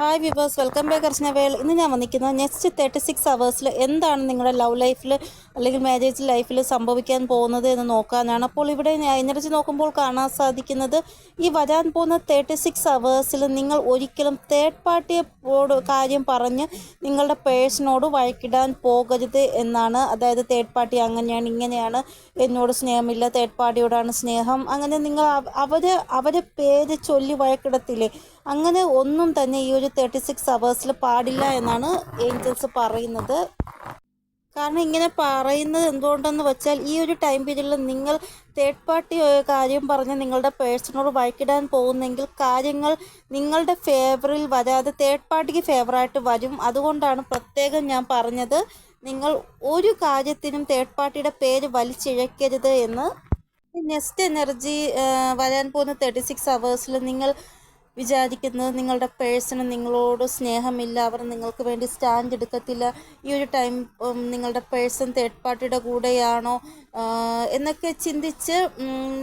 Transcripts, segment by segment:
Hi viewers welcome back അർച്ചനവേൾ ഇന്ന് ഞാൻ വന്നിരിക്കുന്നത് നെക്സ്റ്റ് തേർട്ടി സിക്സ് അവേഴ്സിൽ എന്താണ് നിങ്ങളുടെ ലവ് ലൈഫിൽ അല്ലെങ്കിൽ മാരേജ് ലൈഫിൽ സംഭവിക്കാൻ പോകുന്നത് എന്ന് നോക്കാനാണ്. അപ്പോൾ ഇവിടെ എനർജി നോക്കുമ്പോൾ കാണാൻ സാധിക്കുന്നത് ഈ വരാൻ പോകുന്ന തേർട്ടി സിക്സ് അവേഴ്സിൽ നിങ്ങൾ ഒരിക്കലും തേർഡ് പാർട്ടിയോട് കാര്യം പറഞ്ഞ് നിങ്ങളുടെ പേഴ്സണോട് വഴക്കിടാൻ പോകരുത് എന്നാണ്. അതായത് തേർഡ് പാർട്ടി അങ്ങനെയാണ് ഇങ്ങനെയാണ് എന്നോട് സ്നേഹമില്ല തേർഡ് പാർട്ടിയോടാണ് സ്നേഹം. അങ്ങനെ നിങ്ങൾ അവ- അവരെ അവരെ പേര് ചൊല്ലി വഴക്കിടത്തില്ലേ? അങ്ങനെ ഒന്നും തന്നെ ഈ ഒരു തേർട്ടി സിക്സ് അവേഴ്സിൽ പാടില്ല എന്നാണ് ഏഞ്ചൽസ് പറയുന്നത്. കാരണം ഇങ്ങനെ പറയുന്നത് എന്തുകൊണ്ടെന്ന് വെച്ചാൽ ഈ ഒരു ടൈം പീരീഡിൽ നിങ്ങൾ തേർഡ് പാർട്ടി കാര്യം പറഞ്ഞ് നിങ്ങളുടെ പേഴ്സണോട് വഴക്കിടാൻ പോകുന്നെങ്കിൽ കാര്യങ്ങൾ നിങ്ങളുടെ ഫേവറിൽ വരാതെ തേർഡ് പാർട്ടിക്ക് ഫേവറായിട്ട് വരും. അതുകൊണ്ടാണ് പ്രത്യേകം ഞാൻ പറഞ്ഞത് നിങ്ങൾ ഒരു കാര്യത്തിനും തേർഡ് പാർട്ടിയുടെ പേര് വലിച്ചിഴക്കരുത് എന്ന്. നെക്സ്റ്റ് എനർജി വരാൻ പോകുന്ന തേർട്ടി സിക്സ് അവേഴ്സിൽ നിങ്ങൾ വിചാരിക്കുന്നത് നിങ്ങളുടെ പേഴ്സണ് നിങ്ങളോട് സ്നേഹമില്ല അവർ നിങ്ങൾക്ക് വേണ്ടി സ്റ്റാൻഡ് എടുക്കത്തില്ല. ഈ ഒരു ടൈം നിങ്ങളുടെ പേഴ്സൺ തേർഡ് പാർട്ടിയുടെ കൂടെയാണോ? എന്നൊക്കെ ചിന്തിച്ച്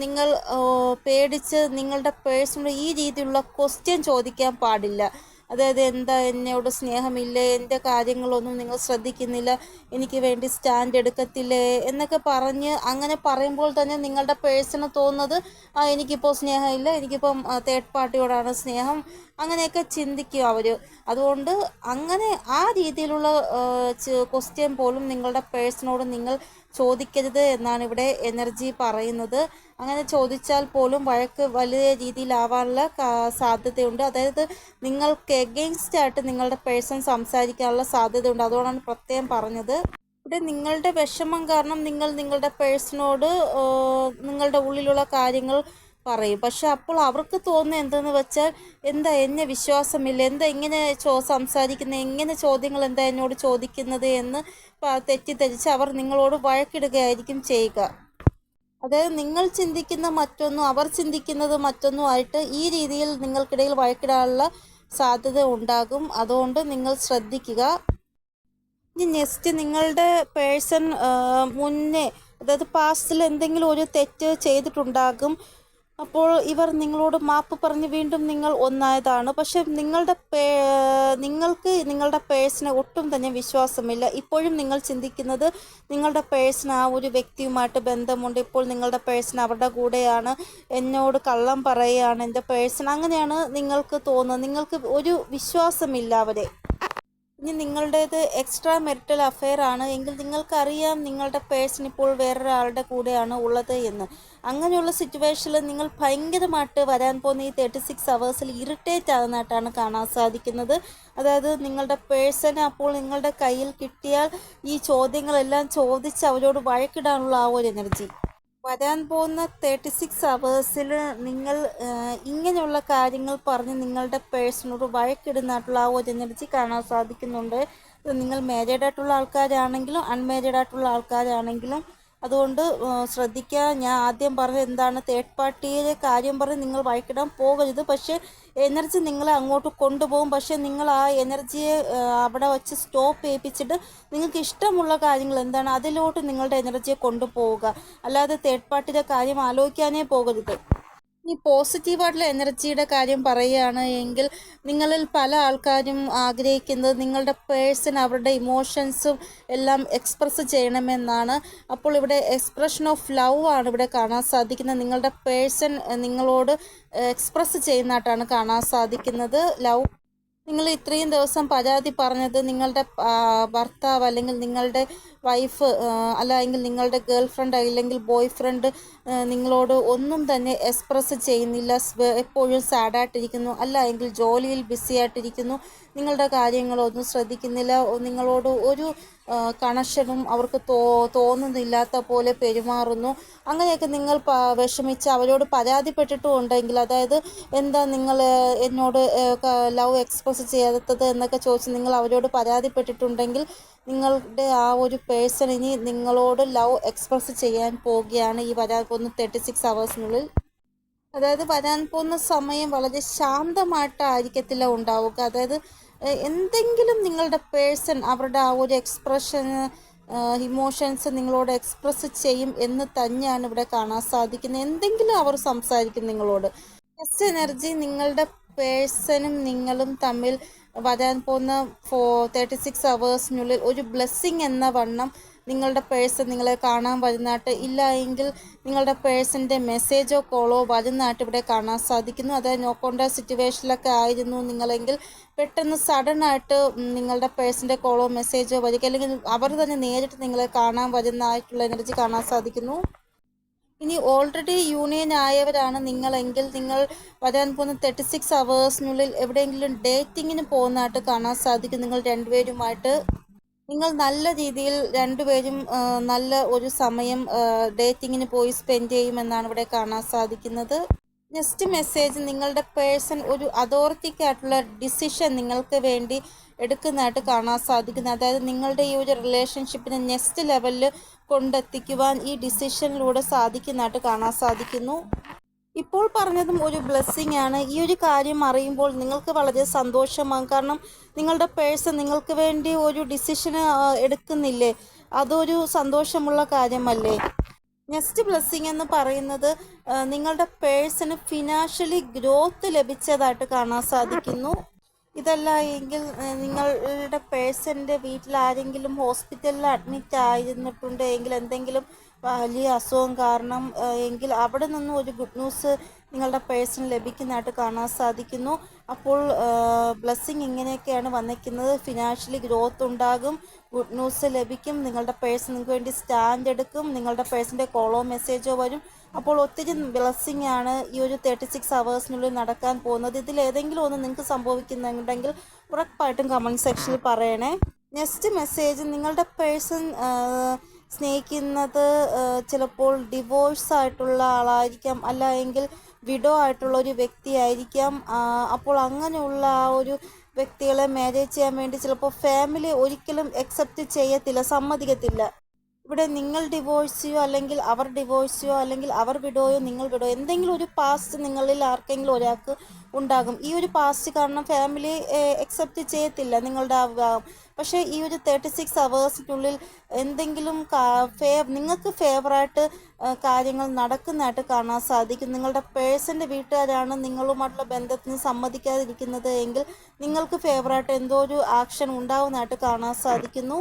നിങ്ങൾ പേടിച്ച് നിങ്ങളുടെ പേഴ്സണോട് ഈ രീതിയിലുള്ള ക്വസ്റ്റ്യൻ ചോദിക്കാൻ പാടില്ല. അതായത് എന്താ എന്നോട് സ്നേഹമില്ല? എന്റെ കാര്യങ്ങളൊന്നും നിങ്ങൾ ശ്രദ്ധിക്കുന്നില്ല. എനിക്ക് വേണ്ടി സ്റ്റാൻഡ് എടുക്കത്തില്ലേ? എന്നൊക്കെ പറഞ്ഞ് അങ്ങനെ പറയുമ്പോൾ തന്നെ നിങ്ങളുടെ പേഴ്സണ് തോന്നുന്നത് ആ എനിക്കിപ്പോൾ സ്നേഹമില്ല എനിക്കിപ്പം തേർഡ് പാർട്ടിയോടാണ് സ്നേഹം. അങ്ങനെയൊക്കെ ചിന്തിക്കും അവർ അതുകൊണ്ട് അങ്ങനെ ആ രീതിയിലുള്ള ക്വസ്റ്റ്യൻ പോലും നിങ്ങളുടെ പേഴ്സണോട് നിങ്ങൾ ചോദിക്കരുത് എന്നാണ് ഇവിടെ എനർജി പറയുന്നത്. അങ്ങനെ ചോദിച്ചാൽ പോലും വഴക്ക് വലിയ രീതിയിലാവാനുള്ള സാധ്യതയുണ്ട്. അതായത് നിങ്ങൾക്ക് എഗെയിൻസ്റ്റ് ആയിട്ട് നിങ്ങളുടെ പേഴ്സൺ സംസാരിക്കാനുള്ള സാധ്യതയുണ്ട്. അതുകൊണ്ടാണ് പ്രത്യേകം പറഞ്ഞത്. ഇവിടെ നിങ്ങളുടെ വിഷമം കാരണം നിങ്ങൾ നിങ്ങളുടെ പേഴ്സണോട് നിങ്ങളുടെ ഉള്ളിലുള്ള കാര്യങ്ങൾ പറയും. പക്ഷെ അപ്പോൾ അവർക്ക് തോന്നുന്നത് എന്തെന്ന് വെച്ചാൽ എന്താ എന്നെ വിശ്വാസമില്ല എന്താ ഇങ്ങനെ ചോ സംസാരിക്കുന്നത് എങ്ങനെ ചോദ്യങ്ങൾ എന്താ എന്നോട് ചോദിക്കുന്നത് എന്ന് തെറ്റിദ്ധരിച്ച് അവർ നിങ്ങളോട് വഴക്കിടുകയായിരിക്കും ചെയ്യുക. അതായത് നിങ്ങൾ ചിന്തിക്കുന്ന മറ്റൊന്നും അവർ ചിന്തിക്കുന്നത് മറ്റൊന്നും ആയിട്ട് ഈ രീതിയിൽ നിങ്ങൾക്കിടയിൽ വഴക്കിടാനുള്ള സാധ്യത ഉണ്ടാകും. അതുകൊണ്ട് നിങ്ങൾ ശ്രദ്ധിക്കുക. ഇനി നെക്സ്റ്റ് നിങ്ങളുടെ പേഴ്സൺ മുന്നേ അതായത് പാസ്റ്റിൽ എന്തെങ്കിലും ഒരു തെറ്റ് ചെയ്തിട്ടുണ്ടാകും. അപ്പോൾ ഇവർ നിങ്ങളോട് മാപ്പ് പറഞ്ഞ് വീണ്ടും നിങ്ങൾ ഒന്നായതാണ്. പക്ഷെ നിങ്ങളുടെ നിങ്ങൾക്ക് നിങ്ങളുടെ പേഴ്സിനെ ഒട്ടും തന്നെ വിശ്വാസമില്ല. ഇപ്പോഴും നിങ്ങൾ ചിന്തിക്കുന്നത് നിങ്ങളുടെ പേഴ്സിന് ആ ഒരു വ്യക്തിയുമായിട്ട് ബന്ധമുണ്ട്. ഇപ്പോൾ നിങ്ങളുടെ പേഴ്സിന് അവരുടെ കൂടെയാണ്. എന്നോട് കള്ളം പറയുകയാണ്. എന്റെ പേഴ്സൺ അങ്ങനെയാണ് നിങ്ങൾക്ക് തോന്നുന്നത്. നിങ്ങൾക്ക് ഒരു വിശ്വാസമില്ല അവരെ ഇനി നിങ്ങളുടേത് എക്സ്ട്രാ മെറിറ്റൽ അഫെയർ ആണ്. എങ്കിൽ നിങ്ങൾക്കറിയാം നിങ്ങളുടെ പേഴ്സൺ ഇപ്പോൾ വേറൊരാളുടെ കൂടെയാണ് ഉള്ളത് എന്ന്. അങ്ങനെയുള്ള സിറ്റുവേഷനിൽ നിങ്ങൾ ഭയങ്കരമായിട്ട് വരാൻ പോകുന്ന ഈ തേർട്ടി സിക്സ് അവേഴ്സിൽ ഇറിറ്റേറ്റ് ആകുന്നതായിട്ടാണ് കാണാൻ സാധിക്കുന്നത്. അതായത് നിങ്ങളുടെ പേഴ്സൺ അപ്പോൾ നിങ്ങളുടെ കയ്യിൽ കിട്ടിയാൽ ഈ ചോദ്യങ്ങളെല്ലാം ചോദിച്ച് അവരോട് വഴക്കിടാനുള്ള ആ ഒരു എനർജി വരാൻ പോകുന്ന തേർട്ടി സിക്സ് അവേഴ്സിൽ നിങ്ങൾ ഇങ്ങനെയുള്ള കാര്യങ്ങൾ പറഞ്ഞ് നിങ്ങളുടെ പേഴ്സണോട് വഴക്കിടുന്നതായിട്ടുള്ള ആ ഒരു എനർജി കാണാൻ സാധിക്കുന്നുണ്ട്. നിങ്ങൾ മാരീഡ് ആയിട്ടുള്ള ആൾക്കാരാണെങ്കിലും അൺമാരീഡ് ആയിട്ടുള്ള ആൾക്കാരാണെങ്കിലും അതുകൊണ്ട് ശ്രദ്ധിക്കുക. ഞാൻ ആദ്യം പറഞ്ഞത് എന്താണ്? തേർഡ് പാർട്ടിയിലെ കാര്യം പറഞ്ഞ് നിങ്ങൾ വഴക്കിടാൻ പോകരുത്. പക്ഷേ എനർജി നിങ്ങളെ അങ്ങോട്ട് കൊണ്ടുപോകും. പക്ഷേ നിങ്ങൾ ആ എനർജിയെ അവിടെ വച്ച് സ്റ്റോപ്പ് ചെയ്യിപ്പിച്ചിട്ട് നിങ്ങൾക്ക് ഇഷ്ടമുള്ള കാര്യങ്ങൾ എന്താണ്? അതിലോട്ട് നിങ്ങളുടെ എനർജിയെ കൊണ്ടുപോവുക. അല്ലാതെ തേർഡ് പാർട്ടിയുടെ കാര്യം ആലോചിക്കാനേ പോകരുത്. ഈ പോസിറ്റീവായിട്ടുള്ള എനർജിയുടെ കാര്യം പറയുകയാണ് എങ്കിൽ നിങ്ങളിൽ പല ആൾക്കാരും ആഗ്രഹിക്കുന്നത് നിങ്ങളുടെ പേഴ്സൺ അവരുടെ ഇമോഷൻസും എല്ലാം എക്സ്പ്രസ് ചെയ്യണമെന്നാണ്. അപ്പോൾ ഇവിടെ എക്സ്പ്രഷൻ ഓഫ് ലവ് ആണ് ഇവിടെ കാണാൻ സാധിക്കുന്നത്. നിങ്ങളുടെ പേഴ്സൺ നിങ്ങളോട് എക്സ്പ്രസ് ചെയ്യുന്നതായിട്ടാണ് കാണാൻ സാധിക്കുന്നത്. ലവ് നിങ്ങൾ ഇത്രയും ദിവസം പരാതി പറഞ്ഞത് നിങ്ങളുടെ ഭർത്താവ് അല്ലെങ്കിൽ നിങ്ങളുടെ വൈഫ് അല്ലെങ്കിൽ നിങ്ങളുടെ ഗേൾ ഫ്രണ്ട് അല്ലെങ്കിൽ ബോയ് ഫ്രണ്ട് നിങ്ങളോട് ഒന്നും തന്നെ എക്സ്പ്രസ് ചെയ്യുന്നില്ല എപ്പോഴും സാഡായിട്ടിരിക്കുന്നു അല്ല എങ്കിൽ ജോലിയിൽ ബിസി ആയിട്ടിരിക്കുന്നു നിങ്ങളുടെ കാര്യങ്ങളൊന്നും ശ്രദ്ധിക്കുന്നില്ല നിങ്ങളോട് ഒരു കണക്ഷനും അവർക്ക് തോ തോന്നുന്നില്ലാത്ത പോലെ പെരുമാറുന്നു. അങ്ങനെയൊക്കെ നിങ്ങൾ വിഷമിച്ച് അവരോട് പരാതിപ്പെട്ടിട്ടും ഉണ്ടെങ്കിൽ അതായത് എന്താ നിങ്ങൾ എന്നോട് ലവ് എക്സ്പ്രസ് ചെയ്യാത്തത് എന്നൊക്കെ ചോദിച്ച് നിങ്ങൾ അവരോട് പരാതിപ്പെട്ടിട്ടുണ്ടെങ്കിൽ നിങ്ങളുടെ ആ ഒരു പേഴ്സൺ ഇനി നിങ്ങളോട് ലവ് എക്സ്പ്രസ് ചെയ്യാൻ പോവുകയാണ് ഈ വരാൻ പോകുന്ന തേർട്ടി സിക്സ് അവേഴ്സിനുള്ളിൽ അതായത് വരാൻ പോകുന്ന സമയം വളരെ ശാന്തമായിട്ടായിരിക്കത്തില്ല ഉണ്ടാവുക. അതായത് എന്തെങ്കിലും നിങ്ങളുടെ പേഴ്സൺ അവരുടെ ആ ഒരു എക്സ്പ്രഷൻ ഇമോഷൻസ് നിങ്ങളോട് എക്സ്പ്രസ് ചെയ്യും എന്ന് തന്നെയാണ് ഇവിടെ കാണാൻ സാധിക്കുന്നത്. എന്തെങ്കിലും അവർ സംസാരിക്കും നിങ്ങളോട്. ബെസ്റ്റ് എനർജി നിങ്ങളുടെ പേഴ്സണും നിങ്ങളും തമ്മിൽ വരാൻ പോകുന്ന ഫോ തേർട്ടി സിക്സ് അവേഴ്സിനുള്ളിൽ ഒരു ബ്ലെസ്സിങ് എന്ന വണ്ണം നിങ്ങളുടെ പേഴ്സൺ നിങ്ങളെ കാണാൻ വരുന്നതായിട്ട് ഇല്ല എങ്കിൽ നിങ്ങളുടെ പേഴ്സന്റെ മെസ്സേജോ കോളോ വരുന്നതായിട്ട് ഇവിടെ കാണാൻ സാധിക്കുന്നു. അതായത് നോക്കേണ്ട സിറ്റുവേഷനിലൊക്കെ ആയിരുന്നു നിങ്ങളെങ്കിൽ പെട്ടെന്ന് സഡനായിട്ട് നിങ്ങളുടെ പേഴ്സന്റെ കോളോ മെസ്സേജോ വരിക അല്ലെങ്കിൽ അവർ തന്നെ നേരിട്ട് നിങ്ങളെ കാണാൻ വരുന്നതായിട്ടുള്ള എനർജി കാണാൻ സാധിക്കുന്നു. ഇനി ഓൾറെഡി യൂണിയൻ ആയവരാണ് നിങ്ങളെങ്കിൽ നിങ്ങൾ വരാൻ പോകുന്ന തേർട്ടി സിക്സ് അവേഴ്സിനുള്ളിൽ എവിടെയെങ്കിലും ഡേറ്റിങ്ങിന് പോകുന്നതായിട്ട് കാണാൻ സാധിക്കും. നിങ്ങൾ രണ്ടുപേരുമായിട്ട് നിങ്ങൾ നല്ല രീതിയിൽ രണ്ടുപേരും നല്ല ഒരു സമയം ഡേറ്റിങ്ങിന് പോയി സ്പെൻഡ് ചെയ്യുമെന്നാണ് ഇവിടെ കാണാൻ സാധിക്കുന്നത്. നെക്സ്റ്റ് മെസ്സേജ് നിങ്ങളുടെ പേഴ്സൺ ഒരു അതോറിറ്റിക്കായിട്ടുള്ള ഡിസിഷൻ നിങ്ങൾക്ക് വേണ്ടി എടുക്കുന്നതായിട്ട് കാണാൻ സാധിക്കുന്നത് അതായത് നിങ്ങളുടെ ഈ ഒരു റിലേഷൻഷിപ്പിന് നെക്സ്റ്റ് ലെവലിൽ കൊണ്ടെത്തിക്കുവാൻ ഈ ഡിസിഷനിലൂടെ സാധിക്കുന്നതായിട്ട് കാണാൻ സാധിക്കുന്നു. ഇപ്പോൾ പറഞ്ഞതും ഒരു ബ്ലെസ്സിങ് ആണ്. ഈ ഒരു കാര്യം അറിയുമ്പോൾ നിങ്ങൾക്ക് വളരെ സന്തോഷമാകും. കാരണം നിങ്ങളുടെ പേഴ്സൺ നിങ്ങൾക്ക് വേണ്ടി ഒരു ഡിസിഷൻ എടുക്കുന്നില്ലേ? അതൊരു സന്തോഷമുള്ള കാര്യമല്ലേ? നെക്സ്റ്റ് ബ്ലെസ്സിങ് എന്ന് പറയുന്നത് നിങ്ങളുടെ പേഴ്സണ് ഫിനാൻഷ്യലി ഗ്രോത്ത് ലഭിച്ചതായിട്ട് കാണാൻ സാധിക്കുന്നു. ഇതല്ല എങ്കിൽ നിങ്ങളുടെ പേഴ്സന്റെ വീട്ടിൽ ആരെങ്കിലും ഹോസ്പിറ്റലിൽ അഡ്മിറ്റ് ആയിരുന്നിട്ടുണ്ട് എങ്കിൽ എന്തെങ്കിലും വലിയ അസുഖം കാരണം എങ്കിൽ അവിടെ നിന്നും ഒരു ഗുഡ് ന്യൂസ് നിങ്ങളുടെ പേഴ്സൺ ലഭിക്കുന്നതായിട്ട് കാണാൻ സാധിക്കുന്നു. അപ്പോൾ ബ്ലെസ്സിങ് ഇങ്ങനെയൊക്കെയാണ് വന്നിരിക്കുന്നത്. ഫിനാൻഷ്യലി ഗ്രോത്ത് ഉണ്ടാകും. ഗുഡ് ന്യൂസ് ലഭിക്കും. നിങ്ങളുടെ പേഴ്സൺ നിങ്ങൾക്ക് വേണ്ടി സ്റ്റാൻഡ് എടുക്കും. നിങ്ങളുടെ പേഴ്സന്റെ കോളോ മെസ്സേജോ വരും. അപ്പോൾ ഒത്തിരി ബ്ലെസ്സിങ് ആണ് ഈ ഒരു തേർട്ടി സിക്സ് അവേഴ്സിനുള്ളിൽ നടക്കാൻ പോകുന്നത്. ഇതിൽ ഏതെങ്കിലും ഒന്ന് നിങ്ങൾക്ക് സംഭവിക്കുന്നുണ്ടെങ്കിൽ ഉറപ്പായിട്ടും കമന്റ് സെക്ഷനിൽ പറയണേ. നെക്സ്റ്റ് മെസ്സേജ് നിങ്ങളുടെ പേഴ്സൺ സ്നേഹിക്കുന്നത് ചിലപ്പോൾ ഡിവോഴ്സ് ആയിട്ടുള്ള ആളായിരിക്കാം. അല്ല എങ്കിൽ വിഡോ ആയിട്ടുള്ള ഒരു വ്യക്തിയായിരിക്കാം. അപ്പോൾ അങ്ങനെയുള്ള ആ ഒരു വ്യക്തികളെ മാരേജ് ചെയ്യാൻ വേണ്ടി ചിലപ്പോൾ ഫാമിലി ഒരിക്കലും അക്സെപ്റ്റ് ചെയ്യത്തില്ല സമ്മതിക്കത്തില്ല. ഇവിടെ നിങ്ങൾ ഡിവോഴ്സിയോ അല്ലെങ്കിൽ അവർ ഡിവോഴ്സിയോ അല്ലെങ്കിൽ അവർ വിടോയോ നിങ്ങൾ വിടോ എന്തെങ്കിലും ഒരു പാസ്റ്റ് നിങ്ങളിൽ ആർക്കെങ്കിലും ഒരാൾക്ക് ഉണ്ടാകും. ഈ ഒരു പാസ്റ്റ് കാരണം ഫാമിലി അക്സെപ്റ്റ് ചെയ്യത്തില്ല നിങ്ങളുടെ ആ വിവാഹം. പക്ഷേ ഈ ഒരു തേർട്ടി സിക്സ് അവേഴ്സിനുള്ളിൽ എന്തെങ്കിലും നിങ്ങൾക്ക് ഫേവറായിട്ട് കാര്യങ്ങൾ നടക്കുന്നതായിട്ട് കാണാൻ സാധിക്കും. നിങ്ങളുടെ പേഴ്സന്റെ വീട്ടുകാരാണ് നിങ്ങളുമായിട്ടുള്ള ബന്ധത്തിന് സമ്മതിക്കാതിരിക്കുന്നത് എങ്കിൽ നിങ്ങൾക്ക് ഫേവറായിട്ട് എന്തോ ഒരു ആക്ഷൻ ഉണ്ടാവുന്നതായിട്ട് കാണാൻ സാധിക്കുന്നു.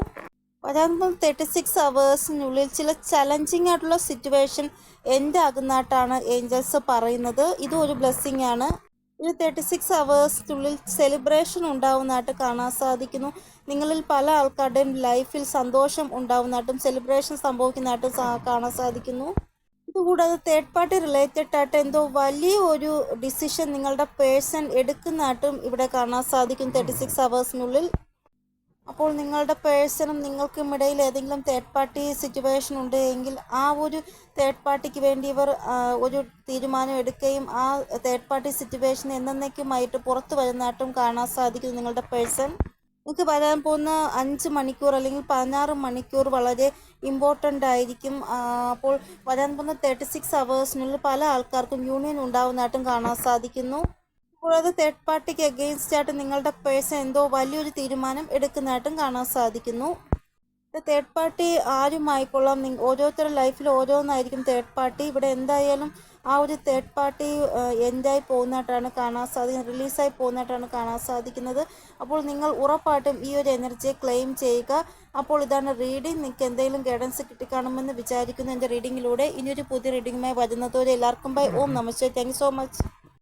വരാൻ തേർട്ടി സിക്സ് അവേഴ്സിനുള്ളിൽ ചില ചലഞ്ചിങ് ആയിട്ടുള്ള സിറ്റുവേഷൻ എന്റെ ആകുന്നതായിട്ടാണ് ഏഞ്ചൽസ് പറയുന്നത്. ഇതും ഒരു ബ്ലെസ്സിങ് ആണ്. ഒരു തേർട്ടി സിക്സ് അവേഴ്സിനുള്ളിൽ സെലിബ്രേഷൻ ഉണ്ടാവുന്നതായിട്ട് കാണാൻ സാധിക്കുന്നു. നിങ്ങളിൽ പല ആൾക്കാരുടെയും ലൈഫിൽ സന്തോഷം ഉണ്ടാവുന്നതായിട്ടും സെലിബ്രേഷൻ സംഭവിക്കുന്നതായിട്ടും കാണാൻ സാധിക്കുന്നു. ഇതുകൂടാതെ തേർഡ് പാർട്ടി റിലേറ്റഡ് ആയിട്ട് എന്തോ വലിയ ഒരു ഡിസിഷൻ നിങ്ങളുടെ പേഴ്സൺ എടുക്കുന്നതായിട്ടും ഇവിടെ കാണാൻ സാധിക്കും തേർട്ടി സിക്സ് അവേഴ്സിനുള്ളിൽ അപ്പോൾ നിങ്ങളുടെ പേഴ്സണും നിങ്ങൾക്കും ഇടയിൽ ഏതെങ്കിലും തേർഡ് പാർട്ടി സിറ്റുവേഷൻ ഉണ്ട് എങ്കിൽ ആ ഒരു തേർഡ് പാർട്ടിക്ക് വേണ്ടി ഇവർ ഒരു തീരുമാനം എടുക്കുകയും ആ തേർഡ് പാർട്ടി സിറ്റുവേഷൻ എന്നേക്കുമായിട്ട് പുറത്തു വരുന്നതായിട്ടും കാണാൻ സാധിക്കും നിങ്ങളുടെ പേഴ്സൺ. നിങ്ങൾക്ക് വരാൻ പോകുന്ന അഞ്ച് മണിക്കൂർ അല്ലെങ്കിൽ പതിനാറ് മണിക്കൂർ വളരെ ഇമ്പോർട്ടന്റ് ആയിരിക്കും. അപ്പോൾ വരാൻ പോകുന്ന തേർട്ടി സിക്സ് അവേഴ്സിനുള്ളിൽ പല ആൾക്കാർക്കും യൂണിയൻ ഉണ്ടാവുന്നതായിട്ടും കാണാൻ സാധിക്കുന്നു. കൂടാതെ തേർഡ് പാർട്ടിക്ക് അഗെയിൻസ്റ്റ് ആയിട്ട് നിങ്ങളുടെ പേഴ്സൺ എന്തോ വലിയൊരു തീരുമാനം എടുക്കുന്നതായിട്ടും കാണാൻ സാധിക്കുന്നു. തേർഡ് പാർട്ടി ആരുമായിക്കൊള്ളാം? ഓരോരുത്തരുടെ ലൈഫിൽ ഓരോന്നായിരിക്കും തേർഡ് പാർട്ടി ഇവിടെ എന്തായാലും ആ ഒരു തേർഡ് പാർട്ടി എൻഡായി പോകുന്നതായിട്ടാണ് കാണാൻ സാധിക്കുന്നത് റിലീസായി പോകുന്നതായിട്ടാണ് കാണാൻ സാധിക്കുന്നത്. അപ്പോൾ നിങ്ങൾ ഉറപ്പായിട്ടും ഈ ഒരു എനർജിയെ ക്ലെയിം ചെയ്യുക. അപ്പോൾ ഇതാണ് റീഡിംഗ് നിങ്ങൾക്ക് എന്തെങ്കിലും ഗൈഡൻസ് കിട്ടിക്കാണുമെന്ന് വിചാരിക്കുന്നു എന്റെ റീഡിങ്ങിലൂടെ ഇനിയൊരു പുതിയ റീഡിങ്ങുമായി വരുന്നതോടെ എല്ലാവർക്കും bye Om namaste thank so much